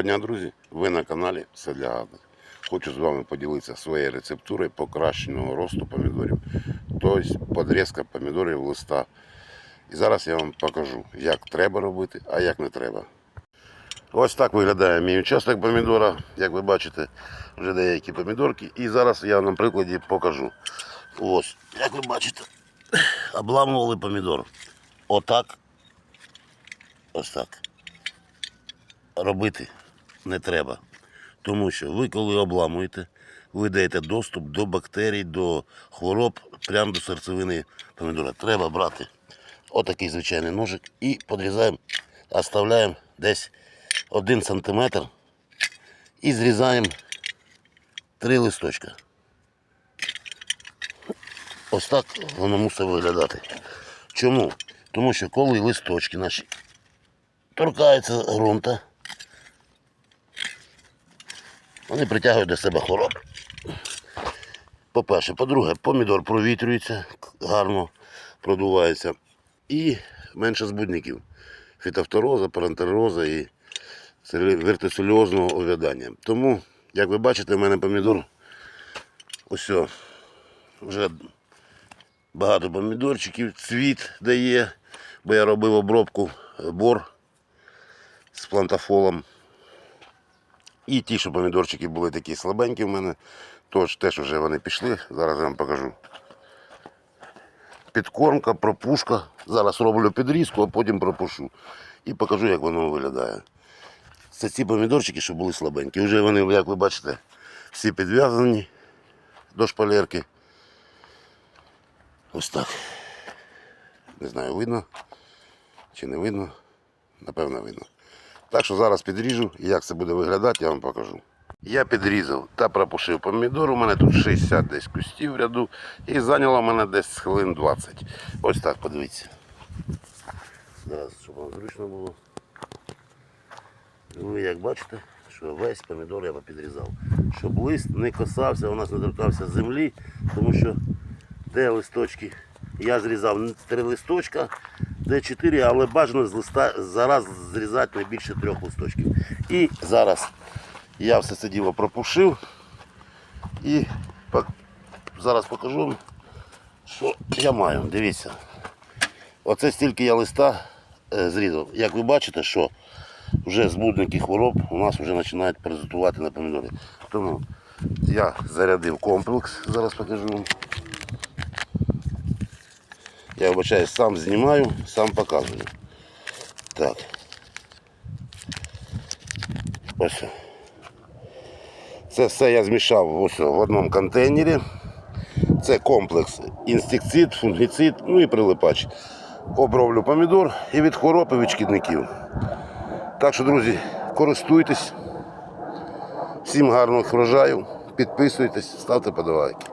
Доброго дня, друзі! Ви на каналі Все для гадних. Хочу з вами поділитися своєю рецептурою покращеного росту помідорів, тобто подрізка помідорів листа. І зараз я вам покажу, як треба робити, а як не треба. Ось так виглядає мій участок помідора. Як ви бачите, вже деякі помідорки. І зараз я на прикладі покажу. Ось, як ви бачите, обламували помідор. Отак. Ось так робити не треба. Тому що ви, коли обламуєте, ви даєте доступ до бактерій, до хвороб, прямо до серцевини помідора. Треба брати отакий звичайний ножик і подрізаємо, оставляємо десь 1 см і зрізаємо три листочка. Ось так воно мусить виглядати. Чому? Тому що коли листочки наші торкаються ґрунта, вони притягують до себе хвороб. По-перше, по-друге, помідор провітрюється, гарно продувається. І менше збудників. Фітофтороза, парентероза і вертицельозного ов'ядання. Тому, як ви бачите, в мене помідор ось вже багато помідорчиків, цвіт дає, бо я робив обробку бор з плантафолом. І ті, що помідорчики були такі слабенькі в мене, тож теж вже вони пішли. Зараз я вам покажу. Підкормка, пропушка. Зараз роблю підрізку, а потім пропушу. І покажу, як воно виглядає. Це ці помідорчики, що були слабенькі. Вже вони, як ви бачите, всі підв'язані до шпалерки. Ось так. Не знаю, видно чи не видно. Напевно, видно. Так що зараз підріжу і як це буде виглядати, я вам покажу. Я підрізав та пропушив помідор. У мене тут 60 десь кустів в ряду і зайняло мене десь хвилин 20. Ось так, подивіться. Зараз, щоб вам зручно було. Ви як бачите, що весь помідор я підрізав. Щоб лист не косався, у нас не торкався землі, тому що де листочки. Я зрізав три листочка, де чотири, але бажано з листа зараз зрізати не більше трьох листочків. І зараз я все це діло пропушив і зараз покажу вам, що я маю. Дивіться. Оце стільки я листа е, зрізав. Як ви бачите, що вже збудники хвороб у нас вже починають паразитувати на помідорі. Тому я зарядив комплекс, зараз покажу вам. Я вибачаюсь, сам знімаю, сам показую. Так. Ось. Це все я змішав ось в одному контейнері. Це комплекс інстикцид, фунгіцид, ну і прилипач. Оброблю помідор і від хвороб, і від шкідників. Так що, друзі, користуйтесь. Всім гарного врожаю, підписуйтесь, ставте подавайки.